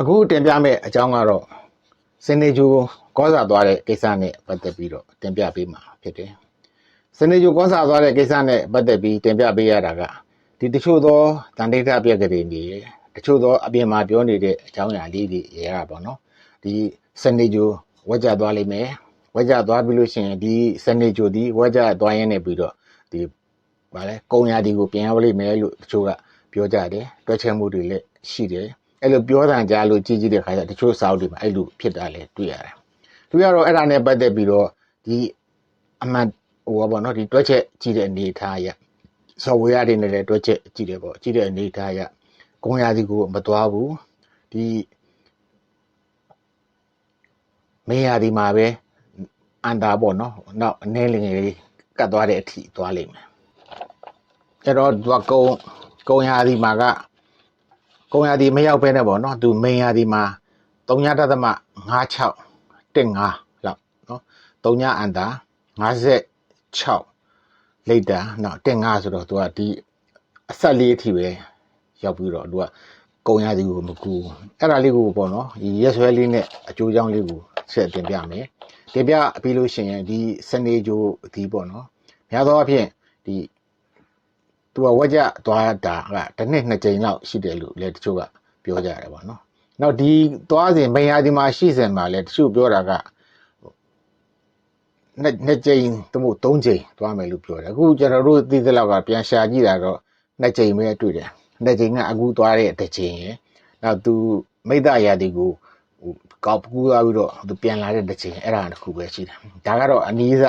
အခုတင်ပြမယ့်အကြောင်းကတော့စနေဂျူကောစာသွားတဲ့ကိစ္စနဲ့ပတ်သက်ပြီးတော့တင်ပြပေးမှာဖြစ်တယ်။စနေဂျူကောစာသွားတဲ့ကိစ္စနဲ့ပတ်သက်ပြီးတင်ပြပေးရတာကဒီတချို့သောတန်တိထပြက်ကလေးတွေတချို့သောအပြင်မှာပြောနေတဲ့အကြောင်းအရာလေးတွေရတာပေါ့နော်။ဒီစနေဂျူဝက်ကြသွားလိမ့်မယ်။ဝက်ကြသွားပြီးလို့ရှိရင်ဒီစနေဂျူဒီဝက်ကြသွားရင်းနေပြီးတော့ဒီဗာလဲကုံရာဒီကိုပြင်ရလိမ့်မယ်လို့တချို့ကပြောကြတယ်။တွက်ချက်မှုတွေလည်းရှိတယ်။ အဲ့လိုပြောတန်ကြလို့ကြည့်ကြည့်တဲ့ခါကျတချို့စာအုပ်တွေမှာအဲ့လိုဖြစ်တာလည်းတွေ့ရတယ်။တွေ့ရတော့အဲ့ဒါနဲ့ပတ်သက်ပြီးတော့ဒီအမှန်ဟိုဘောနော်ဒီတွက်ချက်ကြည့်တဲ့အနေအထားအရ software တွေနဲ့လည်းတွက်ချက်ကြည့်တယ်ပေါ့ကြည့်တဲ့အနေအထားအရကုံရာဒီကိုမသွားဘူးဒီမေယာဒီမှာပဲအန်တာပေါ့နော်နောက်အနည်းလင်လေးကတ်သွားတဲ့အထိသွားလိမ့်မယ်အဲ့တော့သူကကုံကုံရာဒီမှာက ကုံရာဒီမရောက်ပဲနဲ့ပေါ့နော်သူမေယာဒီမှာ3.56 15လောက်နော်3အန်တာ56လိတ်တာနော်15ဆိုတော့သူကဒီအဆက်လေးအထိပဲရောက်ပြီးတော့သူကကုံရသည်ကိုမကူအဲ့ဒါလေးကိုပေါ့နော်ဒီရက်ဆွဲလေးနဲ့အကျိုးကြောင်းလေးကိုဆက်တင်ပြမယ်တင်ပြပြီးလို့ရှိရင်ဒီစနေဂျိုဒီပေါ့နော်များသောအားဖြင့်ဒီ သူကဝက်ကြသွားတာကတစ်နှစ်နှစ်ကြိမ်လောက်ရှိတယ်လို့လည်းတချို့ကပြောကြရတယ်ပေါ့နော်နောက်ဒီသွားစဉ်မယာဒီမှာရှိစဉ်မှာလည်းတချို့ပြောတာကနှစ်နှစ်ကြိမ်သို့မဟုတ်သုံးကြိမ်သွားမယ်လို့ပြောတယ်အခုကျွန်တော်တို့သိသလောက်ကပြန်ရှာကြည့်တာတော့နှစ်ကြိမ်ပဲတွေ့တယ်နှစ်ကြိမ်ကအခုသွားတဲ့တစ်ကြိမ်ရယ်နောက်သူမိတ္တရာဒီကိုဟိုကောက်ကူးသွားပြီးတော့သူပြန်လာတဲ့တစ်ကြိမ်အဲ့ဒါတစ်ခုပဲရှိတယ်ဒါကတော့အနည်းစ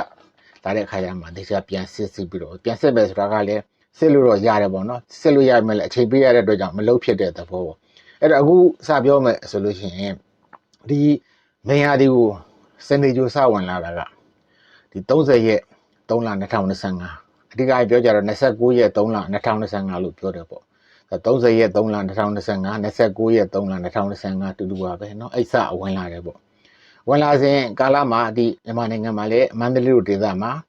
လာတဲ့အခါကျမှတခြားပြန်စစ်စစ်ပြီးတော့ပြန်စစ်မယ်ဆိုတာကလည်း စစ်လို့တော့ရတယ်ပေါ့နော်စစ်လို့ရမယ်လေအချိန်ပေးရတဲ့အတွက်ကြောင့်မလုံးဖြစ်တဲ့သဘောပေါ့အဲ့တော့အခုစပြောမယ်ဆိုလို့ရှိရင်ဒီမင်ယာဒီကိုစနေဂျိုစဝင်လာတာကဒီ30ရက်3လ2025အဓိကပြောကြတော့29ရက်3လ2025လို့ပြောတယ်ပေါ့30ရက်3လ2025 29ရက်3လ2025တူတူပါပဲเนาะအဲ့စဝင်လာတယ်ပေါ့ဝင်လာစဉ်ကာလမှာဒီမြန်မာနိုင်ငံမှာလည်းမန္တလေးလိုဒေသမှာဒီ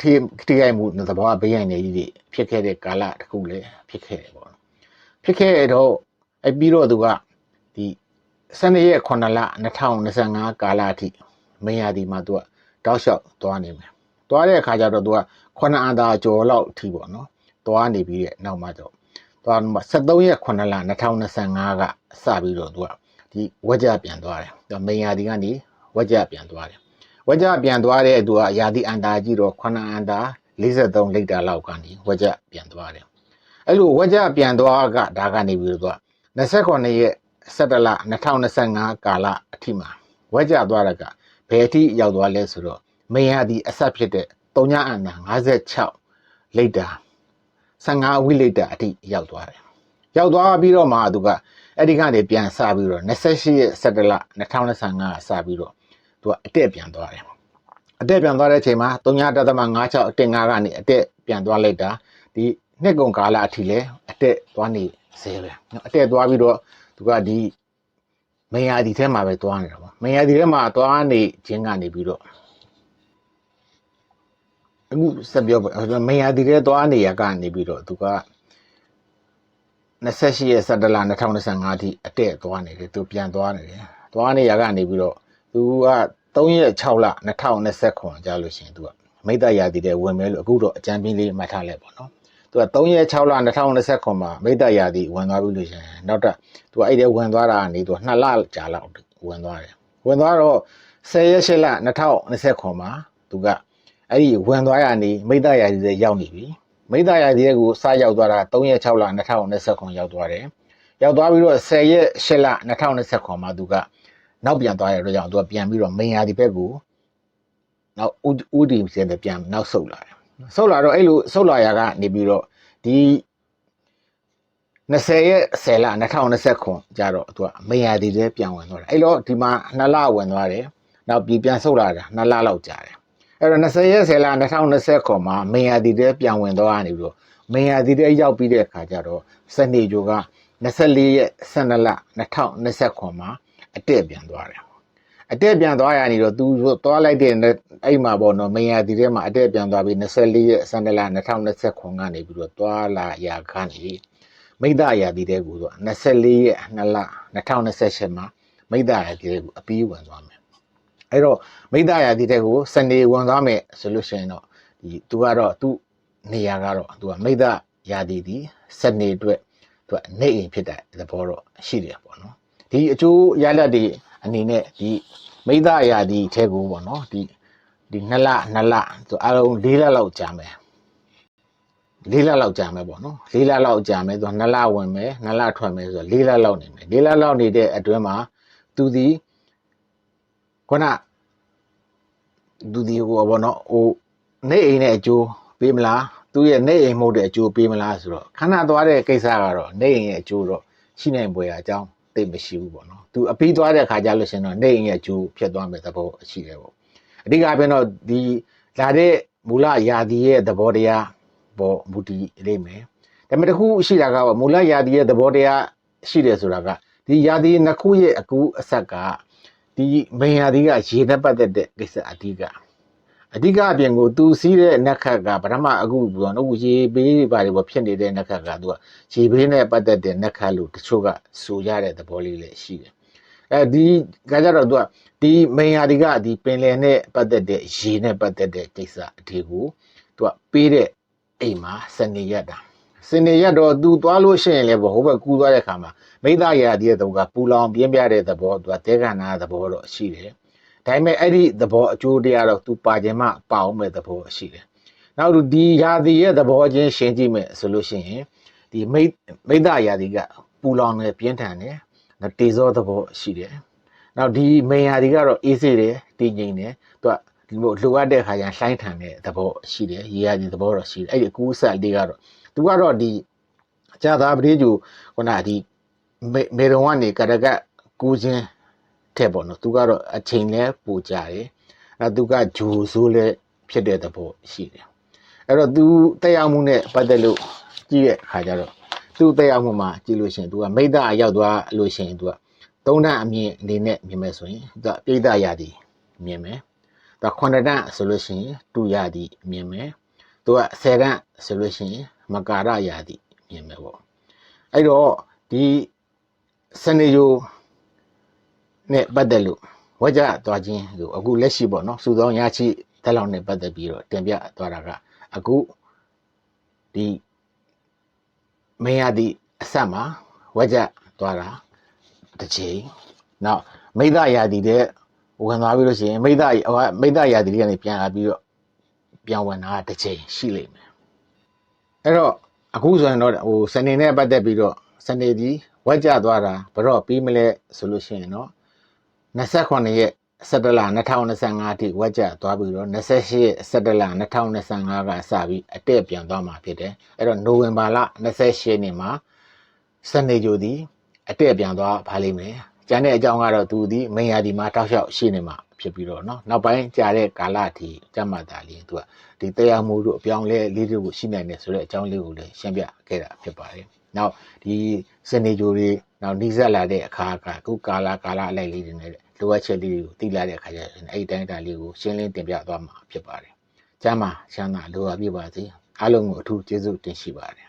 ထိထိခိုက်မှုသဘောဘေးရန်နေကြီးတွေဖြစ်ခဲ့တဲ့ကာလတစ်ခုလည်းဖြစ်ခဲ့တယ်ပေါ့ဖြစ်ခဲ့တော့အဲ့ပြီးတော့သူကဒီ12ရက်9လ2025ကာလအထိမင်းရဒီမှာသူကတောက်လျှောက်သွားနေမယ်သွားတဲ့အခါကျတော့သူက9အန်တာကျော်လောက်အထိပေါ့နော်သွားနေပြီးတဲ့နောက်မှာတော့သွားမှာ73ရက်9လ2025ကစပြီးတော့သူကဒီဝက်ကြပြန်သွားတယ်သူမင်းရဒီကနေဝက်ကြပြန်သွားတယ် ဝက်ကြပြန်သွားတဲ့သူကယာတိအန်တာကြီးတော့9အန်တာ43လိတ္တာလောက်ကနေဝက်ကြပြန်သွားတယ်အဲ့လိုဝက်ကြပြန်သွားကဒါကနေပြီးတော့29ရက်17လ2025ကာလအထိမှာဝက်ကြသွားတာကဘယ်အထိရောက်သွားလဲဆိုတော့မင်းရဒီအဆက်ဖြစ်တဲ့3ညအန်တာ56လိတ္တာ15ဝိလိတ္တာအထိရောက်သွားတယ်ရောက်သွားပြီးတော့မှသူကအဲ့ဒီကနေပြန်စပြီးတော့28ရက်17လ2025ကစပြီးတော့ သူကအတက်ပြန်သွားတယ်အတက်ပြန်သွားတဲ့အချိန်မှာ3.56အတက်5ကနေအတက်ပြန်သွားလိုက်တာဒီနှစ်ကုန်ကာလအထိလဲအတက်သွားနေစေပဲအတက်သွားပြီးတော့သူကဒီမင်ယာဒီထဲမှာပဲသွားနေတာပေါ့မင်ယာဒီထဲမှာသွားနေခြင်းကနေပြီးတော့အခုဆက်ပြောမင်ယာဒီထဲသွားနေရကနေပြီးတော့သူက28ရက်17လ2025အထိအတက်သွားနေတယ်သူပြန်သွားနေတယ်သွားနေရကနေပြီးတော့ သူက3ရက်6လ2029ကြာလို့ရှိရင်သူကမိတ္တရာတည်တဲ့ဝင်မဲလို့အခုတော့အကြံပေးလေးမှတ်ထားလိုက်ပါတော့သူက3ရက်6လ2029မှာမိတ္တရာတည်ဝင်သွားပြီလို့ရှိရင်နောက်တော့သူကအဲ့ဒီဝင်သွားတာကနေသူက2လကြာလောက်ဝင်သွားတယ်ဝင်သွားတော့10ရက်8လ2029မှာသူကအဲ့ဒီဝင်သွားရနေမိတ္တရာတည်ရောက်နေပြီမိသားရည်ကိုစရောက်သွားတာ3ရက်6လ2029ရောက်သွားတယ်ရောက်သွားပြီးတော့10ရက်8လ2029မှာသူက နောက်ပြန်သွားရတဲ့ကြောင့်သူကပြန်ပြီးတော့မင်ယာဒီဘက်ကိုနောက်ဦးဒီစင်တဲ့ပြန်နောက်ဆုတ်လာတယ်ဆုတ်လာတော့အဲ့လိုဆုတ်လာရကနေပြီးတော့ဒီ20ရက်10လ2029ကျတော့သူကမင်ယာဒီတဲ့ပြန်ဝင်သွားတယ်အဲ့တော့ဒီမှာ2လဝင်သွားတယ်နောက်ပြီးပြန်ဆုတ်လာတာ2လလောက်ကြာတယ်အဲ့တော့20ရက်10လ2029မှာမင်ယာတီတဲပြန်ဝင်သွားနေပြီးတော့မင်ယာတီတဲရောက်ပြီးတဲ့အခါကျတော့စနေဂျိုက24ရက်12လ2029မှာ အတက်ပြန်သွားတယ်အတက်ပြန်သွားရနေတော့သူသွားလိုက်တဲ့အဲ့မှာပေါ့နော်မင်ယာတီတဲမှာအတက်ပြန်သွားပြီး24ရက်12လ2029ကနေပြီးတော့သွားလာရာခန်းနေမိဒ္ဒရာသီတဲ့ကိုသူက24ရက်2လ2028မှာမိဒ္ဒရာသီတဲ့ကိုအပြီးဝင်သွားမယ်အဲ့တော့မိဒ္ဒရာသီတဲ့ကိုစနေဝင်သွားမယ်ဆိုလို့ရှိရင်တော့ဒီသူကတော့သူ့နေရာကတော့သူကမိဒ္ဒရာသီဒီစနေအတွက်သူကနေအိမ်ဖြစ်တဲ့သဘောတော့ရှိတယ်ပေါ့နော် ဒီအကျိုးရလဒ်တွေအနေနဲ့ဒီမိဒ္ဒရာသီထဲကိုပေါ့နော်ဒီဒီ2လ2လသူအလုံး4လလောက်ကြာမယ်လေးလလောက်ကြာမယ်ပေါ့နော်လေးလလောက်ကြာမယ်သူကနှစ်လဝင်မယ်နှစ်လထွက်မယ်ဆိုတော့လေးလလောက်နေမယ်လေးလလောက်နေတဲ့အတွင်းမှာသူဒီခုနသူဒီဟိုဘောနော်ဟိုနေအိမ်နဲ့အကျိုးပေးမလားသူရဲ့နေအိမ်မဟုတ်တဲ့အကျိုးပေးမလားဆိုတော့ခဏသွားတဲ့ကိစ္စကတော့နေအိမ်ရဲ့အကျိုးတော့ရှိနိုင်ပွဲအကြောင်း သိပ်မရှိဘူးပေါ့နော်သူအပြီးသွားတဲ့အခါကျလို့ရှင်တော့နေအိမ်ရဲ့အကျိုးဖြစ်သွားမယ်သဘောရှိတယ်ပေါ့အဓိကပြန်တော့ဒီလာတဲ့မူလယာဒီရဲ့သဘောတရားပေါ်မူတည်လိမ့်မယ်။ဒါပေမဲ့တစ်ခုရှိတာကမူလယာဒီရဲ့သဘောတရားရှိတယ်ဆိုတာကဒီယာဒီနှစ်ခုရဲ့အကူအဆက်ကဒီမိန်ယာဒီကရေနဲ့ပတ်သက်တဲ့ကိစ္စအဓိက အဓိကအပြင်ကိုသူစီးတဲ့နက်ခတ်ကပထမအခုပြောတော့ရေဘေးဘာတွေပေါ်ဖြစ်နေတဲ့နက်ခတ်ကသူကရေဘေးနဲ့ပတ်သက်တဲ့နက်ခတ်လို့တချို့ကဆိုရတဲ့သဘောလေးလည်းရှိတယ်။အဲဒီကကြတော့သူကဒီမိန်ယာဒီကဒီပင်လယ်နဲ့ပတ်သက်တဲ့ရေနဲ့ပတ်သက်တဲ့ကိစ္စအထီကိုသူကပေးတဲ့အိမ်မှာစနေရက်တာစနေရက်တော့သူသွားလို့ရှိရင်လည်းဘဟိုဘက်ကူးသွားတဲ့ခါမှာမိသားရတဲ့တုံးကပူလောင်ပြင်းပြတဲ့သဘောသူကတဲခန္ဓာသဘောတော့ရှိတယ် ဒါပေမဲ့အဲ့ဒီသဘောအကျိုးတရားတော့သူပါခြင်းမှပါအောင်မဲ့သဘောရှိတယ်နောက်ဒီယာဒီရဲ့သဘောချင်းရှင်းကြည့်မယ်ဆိုလို့ရှိရင်ဒီမိမိသားယာဒီကပူလောင်နေပြင်းထန်တယ်တေဇောသဘောရှိတယ်နောက်ဒီမေယာဒီကတော့အေးစေးတယ်တည်ငြိမ်တယ်သူကဒီလိုလိုအပ်တဲ့ခါကျရင်လှိုင်းထန်တဲ့သဘောရှိတယ်ရေရဒီသဘောတော့ရှိတယ်အဲ့ဒီအကူးဆက်လေးကတော့သူကတော့ဒီကြာသာပတိကျူခုနဒီမေရုံကနေကရကကူးခြင်း ထက်ပေါ့နော်သူကတော့အချိန်လဲပူကြတယ်အဲသူကဂျူဆိုးလဲဖြစ်တဲ့သဘောရှိတယ်အဲ့တော့သူတက်ရောက်မှုနဲ့ပတ်သက်လို့ကြည့်တဲ့အခါကျတော့သူတက်ရောက်မှုမှာကြည့်လို့ရှိရင်သူကမိဒ္ဒအရောက်သွားလို့ရှိရင်သူကသုံးတန်းအမြင့်အနေနဲ့မြင်မယ်ဆိုရင်သူကပြိဒ္ဒရာဒီမြင်မယ်သူကခွန်တန်းဆိုလို့ရှိရင်တူရာဒီမြင်မယ်သူကဆယ်တန်းဆိုလို့ရှိရင်မကာရရာဒီမြင်မယ်ပေါ့အဲ့တော့ဒီစနေယို နဲ့ပတ်သက်လို့ဝကြသွားခြင်းလို့အခုလက်ရှိပေါ့နော်စူသောရချိတက်လောက်နဲ့ပတ်သက်ပြီးတော့တင်ပြသွားတာကအခုဒီမင်းရသည့်အဆက်မှာဝကြသွားတာတစ်ချိန်နောက်မိဒရာသီတဲ့ဝင်သွားပြီးလို့ရှိရင်မိဒမိဒရာသီလေးကနေပြန်လာပြီးတော့ပြန်ဝင်တာတစ်ချိန်ရှိလိမ့်မယ်အဲ့တော့အခုဆိုရင်တော့ဟိုစနေနဲ့ပတ်သက်ပြီးတော့စနေဒီဝက်ကြသွားတာဘတော့ပြီးမလဲဆိုလို့ရှိရင်တော့ 28ရက်17လ2025အထိဝက်ကြသွားပြီးတော့28ရက်17လ2025ကစပြီးအတက်ပြန်သွားမှာဖြစ်တယ်အဲ့တော့နိုဝင်ဘာလ28ရက်နေ့မှာစနေကြိုသည်အတက်ပြန်သွားပါလိမ့်မယ်ကျန်တဲ့အကြောင်းကတော့သူဒီမင်ယာဒီမှာတောက်လျှောက်ရှိနေမှာဖြစ်ပြီးတော့เนาะနောက်ပိုင်းကြာတဲ့ကာလအထိကြက်မှတ်တာလေးသူကဒီတရားမှုတို့အပြောင်းလဲလေးတွေကိုရှိနိုင်တယ်ဆိုတဲ့အကြောင်းလေးကိုလည်းရှင်းပြခဲ့တာဖြစ်ပါတယ် နောက်ဒီစနေကြိုတွေနောက်နှီးဆက်လာတဲ့အခါကခုကာလကာလအလိုက်လေးတွေနဲ့လိုအပ်ချက်လေးတွေကိုသိလာတဲ့အခါကျရင်အဲ့ဒီတိုင်းတာလေးကိုရှင်းလင်းတင်ပြသွားမှာဖြစ်ပါတယ်ကျမ်းမှာချမ်းသာလိုအပ်ပြပါစေအားလုံးကိုအထူးကျေးဇူးတင်ရှိပါတယ်